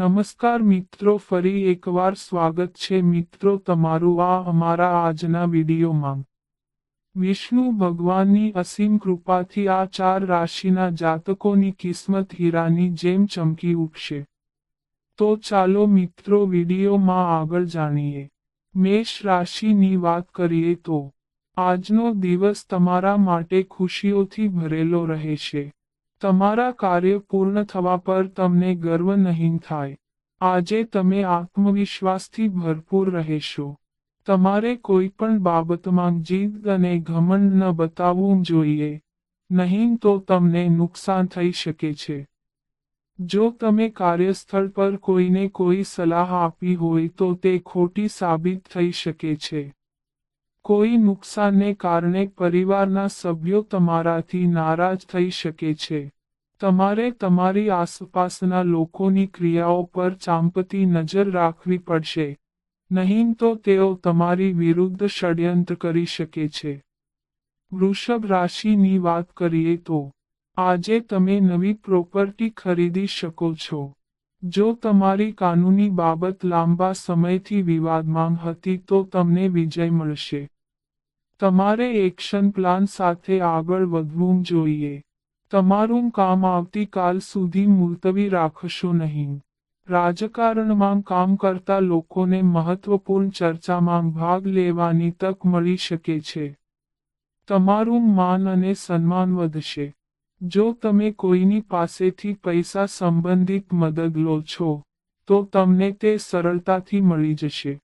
નમસ્કાર મિત્રો, ફરી એકવાર સ્વાગત છે મિત્રો તમારું આ અમારા આજના વિડીયોમાં. વિષ્ણુ ભગવાનની અસીમ કૃપાથી આ ચાર રાશિના જાતકોની કિસ્મત હીરાની જેમ ચમકી ઉઠશે. તો ચાલો મિત્રો વિડીયોમાં આગળ જાણીએ. મેષ રાશિની વાત કરીએ તો, આજનો દિવસ તમારા માટે ખુશીઓથી ભરેલો રહેશે. તમારા કાર્ય પૂર્ણ થવા પર તમને ગર્વ નહીં થાય. આજે તમે આત્મવિશ્વાસથી ભરપૂર રહેશો. તમારે કોઈ પણ બાબતમાં જીદ અને ઘમંડ ન બતાવવું જોઈએ. નહીં તો તમને નુકસાન થઈ શકે છે. જો તમે કાર્યસ્થળ પર કોઈને કોઈ સલાહ આપી હોય તો તે ખોટી સાબિત થઈ શકે છે. કોઈ નુકસાનને કારણે પરિવારના સભ્યો તમારાથી નારાજ થઈ શકે છે. તમારે તમારી આસપાસના લોકોની ક્રિયાઓ પર ચાંપતી નજર રાખવી પડશે. નહીં તો તેઓ તમારી વિરુદ્ધ ષડયંત્ર કરી શકે છે. વૃષભ રાશિની વાત કરીએ તો, આજે તમે નવી પ્રોપર્ટી ખરીદી શકો છો. જો તમારી કાનૂની બાબત લાંબા સમયથી વિવાદમાં હતી તો તમને વિજય મળશે. તમારે એક્શન પ્લાન સાથે આગળ વધવું જોઈએ. તમારું કામ આવતીકાલ સુધી મુલતવી રાખશો નહીં. રાજકારણમાં કામ કરતા લોકોને મહત્વપૂર્ણ ચર્ચામાં ભાગ લેવાની તક મળી શકે છે. તમારું માન અને સન્માન વધશે. જો તમે કોઈની પાસેથી પૈસા સંબંધિત મદદ લો છો, તો તમને તે સરળતાથી મળી જશે.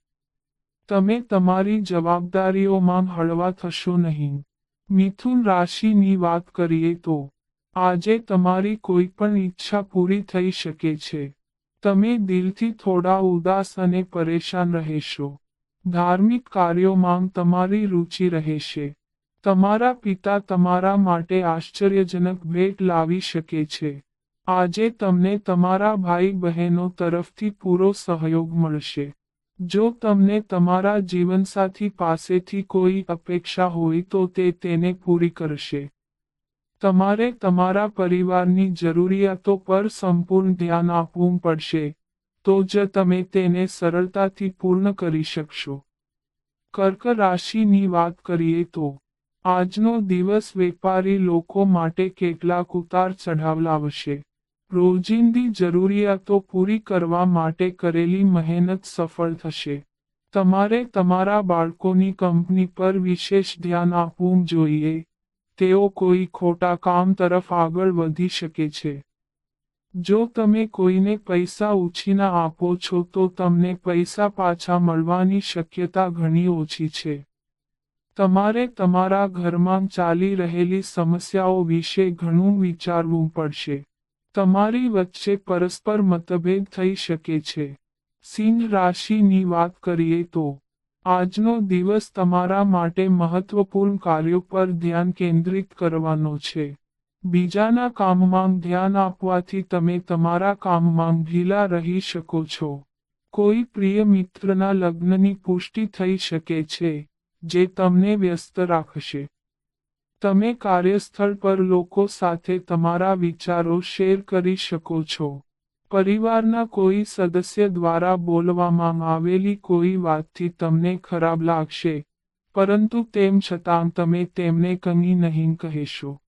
તમે તમારી જવાબદારીઓમાં હળવા થશો નહીં. મિથુન રાશિની વાત કરીએ તો આજે તમારી કોઈ પણ ઈચ્છા પૂરી થઈ શકે છે. તમે દિલથી થોડા ઉદાસ અને પરેશાન રહેશો. ધાર્મિક કાર્યોમાં તમારી રુચિ રહેશે. તમારા પિતા તમારા માટે આશ્ચર્યજનક ભેટ લાવી શકે છે. આજે તમને તમારા ભાઈ બહેનો તરફથી પૂરો સહયોગ મળશે. જો તમને તમારા જીવનસાથી પાસેથી કોઈ અપેક્ષા હોય તો તે તેને પૂરી કરશે. તમારે તમારા પરિવારની જરૂરિયાતો પર સંપૂર્ણ ધ્યાન આપવું પડશે, તો જ તમે તેને સરળતાથી પૂર્ણ કરી શકશો. કર્ક રાશિની વાત કરીએ તો, આજનો દિવસ વેપારી લોકો માટે કેટલાક ઉતાર ચઢાવ લાવશે. રોજિંદી જરૂરિયાતો પૂરી કરવા માટે કરેલી મહેનત સફળ થશે. તમારે તમારા બાળકોની કંપની પર વિશેષ ધ્યાન આપવું જોઈએ. તેઓ કોઈ ખોટા કામ તરફ આગળ વધી શકે છે. જો તમે કોઈને પૈસા ઉછીના આપો છો તો તમને પૈસા પાછા મળવાની શક્યતા ઘણી ઓછી છે. તમારે તમારા ઘરમાં ચાલી રહેલી સમસ્યાઓ વિશે ઘણું વિચારવું પડશે. તમારી વચ્ચે પરસ્પર મતભેદ થઈ શકે છે. સિંહ રાશિની વાત કરીએ તો આજનો દિવસ તમારા માટે મહત્વપૂર્ણ કાર્યો પર ધ્યાન કેન્દ્રિત કરવાનો છે. બીજાના કામમાં ધ્યાન આપવાથી તમે તમારા કામમાં ઢીલા રહી શકો છો. કોઈ પ્રિય મિત્રના લગ્નની પુષ્ટિ થઈ શકે છે, જે તમને વ્યસ્ત રાખશે. તમે કાર્યસ્થળ પર લોકો સાથે તમારા વિચારો શેર કરી શકો છો. પરિવારના કોઈ સદસ્ય દ્વારા બોલવામાં આવેલી કોઈ વાતથી તમને ખરાબ લાગશે, પરંતુ તેમ છતાં તમે તેમને કંઈ નહીં કહેશો.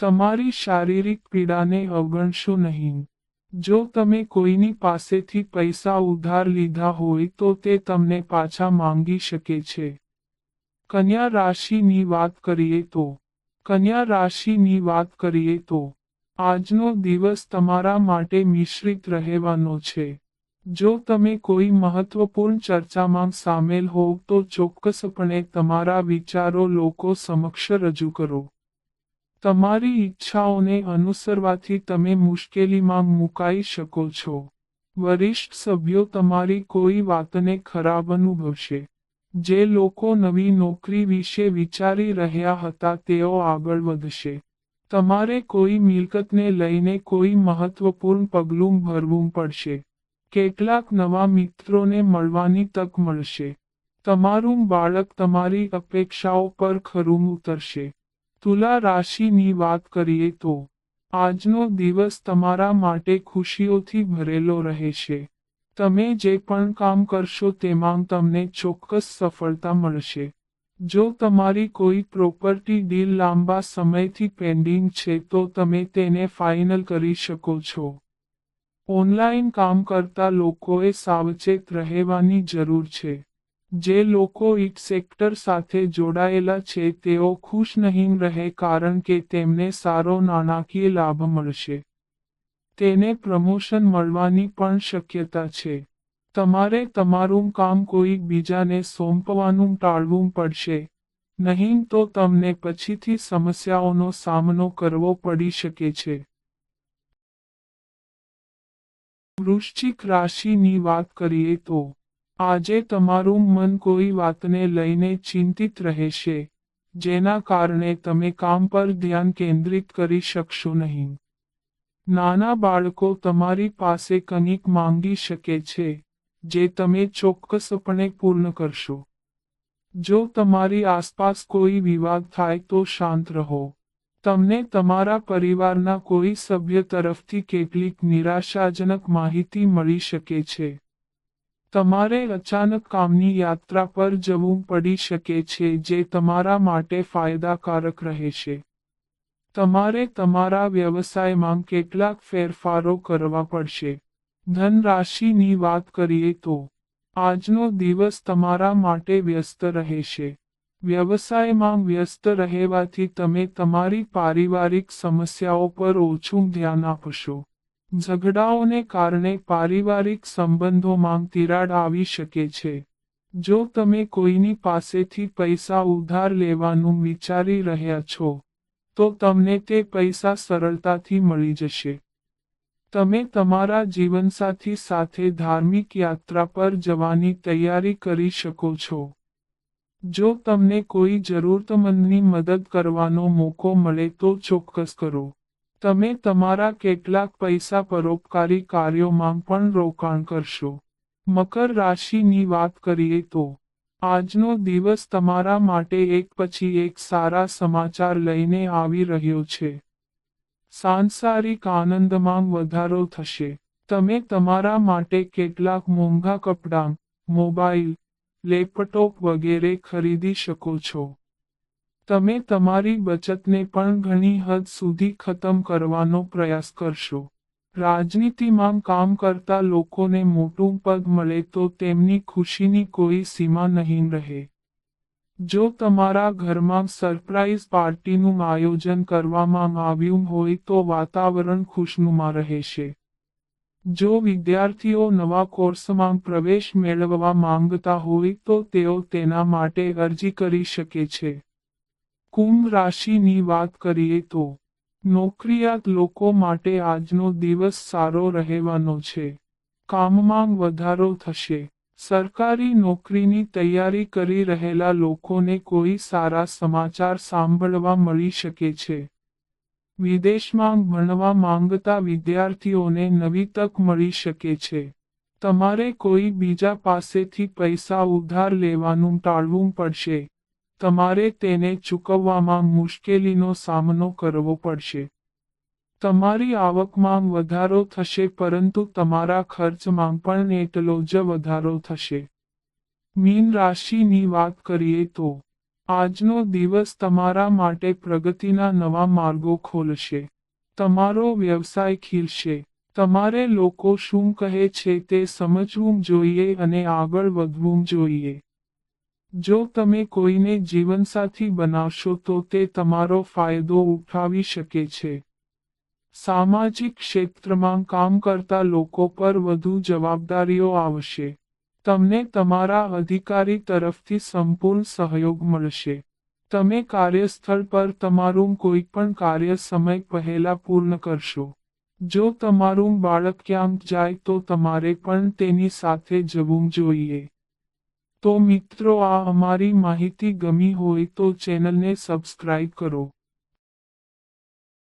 તમારી શારીરિક પીડાને અવગણશો નહીં. જો તમે કોઈની પાસેથી પૈસા ઉધાર લીધા હોય તો તે તમને પાછા માંગી શકે છે. કન્યા રાશિની વાત કરીએ તો, કન્યા રાશિની વાત કરીએ તો આજનો દિવસ તમારા માટે મિશ્રિત રહેવાનો છે. જો તમે કોઈ મહત્વપૂર્ણ ચર્ચામાં સામેલ હોવ તો ચોક્કસપણે તમારા વિચારો લોકો સમક્ષ રજૂ કરો. તમારી ઈચ્છાઓને અનુસરવાથી તમે મુશ્કેલીમાં મુકાઈ શકો છો. વરિષ્ઠ સભ્યો તમારી કોઈ વાતને ખરાબ અનુભવશે. જે લોકો નવી નોકરી વિશે વિચારી રહ્યા હતા તેઓ આગળ વધશે. તમારે કોઈ મિલકતને લઈને કોઈ મહત્વપૂર્ણ પગલું ભરવું પડશે. કેટલાક નવા મિત્રોને મળવાની તક મળશે. તમારું બાળક તમારી અપેક્ષાઓ પર ખરું ઉતરશે. તુલા રાશિની વાત કરીએ તો, આજનો દિવસ તમારા માટે ખુશીઓથી ભરેલો રહેશે. તમે જે પણ કામ કરશો તેમાં તમને ચોક્કસ સફળતા મળશે. જો તમારી કોઈ પ્રોપર્ટી ડીલ લાંબા સમયથી પેન્ડિંગ છે તો તમે તેને ફાઇનલ કરી શકો છો. ઓનલાઈન કામ કરતા લોકોએ સાવચેત રહેવાની જરૂર છે. જે લોકો ઈટ સેક્ટર સાથે જોડાયેલા છે તેઓ ખુશ નહીં રહે કારણ કે તેમને સારો નાણાકીય લાભ મળશે. તેને પ્રમોશન મળવાની પણ શક્યતા છે. તમારે તમારું કામ કોઈ બીજાને સોંપવાનું ટાળવું પડશે. નહીં તો તમને પછીથી સમસ્યાઓનો સામનો કરવો પડી શકે છે. વૃશ્ચિક રાશિની વાત કરીએ તો, આજે તમારું મન કોઈ વાતને લઈને ચિંતિત રહેશે, જેના કારણે તમે કામ પર ધ્યાન કેન્દ્રિત કરી શકશો નહીં. નાના બાળકો તમારી પાસે કંઈક માંગી શકે છે. જે તમે ચોક્કસપણે પૂર્ણ કરશો. જો તમારી આસપાસ કોઈ વિવાદ થાય તો શાંત રહો. તમને તમારા પરિવારના કોઈ સભ્ય તરફથી કેટલીક નિરાશાજનક માહિતી મળી શકે છે. તમારે અચાનક કામની યાત્રા પર જવું પડી શકે છે જે તમારા માટે ફાયદાકારક રહેશે. તમારે તમારા વ્યવસાયમાં કેટલાક ફેરફારો કરવા પડશે. ધન રાશિની વાત કરીએ તો આજનો દિવસ તમારા માટે વ્યસ્ત રહેશે. વ્યવસાયમાં વ્યસ્ત રહેવાથી તમે તમારી પારિવારિક સમસ્યાઓ પર ઓછું ધ્યાન આપશો. ઝઘડાઓને કારણે પારિવારિક સંબંધોમાં તિરાડ આવી શકે છે. જો તમે કોઈની પાસેથી પૈસા ઉધાર લેવાનું વિચારી રહ્યા છો, તો તમને તે પૈસા સરળતાથી મળી જશે. તમે તમારા જીવનસાથી સાથે ધાર્મિક યાત્રા પર જવાની તૈયારી કરી શકો છો. જો તમને કોઈ જરૂરતમંદની મદદ કરવાનો મોકો મળે તો ચોક્કસ કરો. તમે તમારા કેટલાક પૈસા પરોપકારી કાર્યોમાં પણ રોકાણ કરશો. મકર રાશિની વાત કરીએ તો, આજનો દિવસ તમારા માટે એક પછી એક સારા સમાચાર લઈને આવી રહ્યો છે. સાંસારિક આનંદમાં વધારો થશે. તમે તમારા માટે કેટલાક મોંઘા કપડાં, મોબાઈલ, લેપટોપ વગેરે ખરીદી શકો છો. તમે તમારી બચતને પણ ઘણી હદ સુધી ખતમ કરવાનો પ્રયાસ કરશો. રાજનીતિમાં કામ કરતા લોકોને મોટું પદ મળે તો તેમની ખુશીની કોઈ સીમા નહીં રહે. જો તમારા ઘરમાં સરપ્રાઇઝ પાર્ટીનું આયોજન કરવામાં આવ્યું હોય તો વાતાવરણ ખુશનુમા રહેશે. જો વિદ્યાર્થીઓ નવા કોર્સમાં પ્રવેશ મેળવવા માંગતા હોય તો તેઓ તેના માટે અરજી કરી શકે છે. કુંભ રાશિની વાત કરીએ તો, નોકરિયાત લોકો માટે આજનો દિવસ સારો રહેવાનો છે. કામમાં વધારો થશે. સરકારી નોકરીની તૈયારી કરી રહેલા લોકોને કોઈ સારા સમાચાર સાંભળવા મળી શકે છે. વિદેશમાં ભણવા માંગતા વિદ્યાર્થીઓને નવી તક મળી શકે છે. તમારે કોઈ બીજા પાસેથી પૈસા ઉધાર લેવાનું ટાળવું પડશે. તમારે તેને ચૂકવવામાં મુશ્કેલીનો સામનો કરવો પડશે. તમારી આવકમાં વધારો થશે, પરંતુ તમારા ખર્ચમાં પણ એટલો જ વધારો થશે. મીન રાશિની વાત કરીએ તો, આજનો દિવસ તમારા માટે પ્રગતિના નવા માર્ગો ખોલશે. તમારો વ્યવસાય ખીલશે. તમારે લોકો શું કહે છે તે સમજવું જોઈએ અને આગળ વધવું જોઈએ. જો તમે કોઈને જીવનસાથી બનાવશો તો તે તમારો ફાયદો ઉઠાવી શકે છે. સામાજિક ક્ષેત્રમાં કામ કરતા લોકો પર વધુ જવાબદારીઓ આવશે. તમને તમારા અધિકારી તરફથી સંપૂર્ણ સહયોગ મળશે. તમે કાર્યસ્થળ પર તમારું કોઈ પણ કાર્ય સમય પહેલા પૂર્ણ કરશો. જો તમારું બાળક ક્યાંક જાય તો તમારે પણ તેની સાથે જવું જોઈએ. તો મિત્રો, આ અમારી માહિતી ગમી હોય તો ચેનલને સબસ્ક્રાઇબ કરો.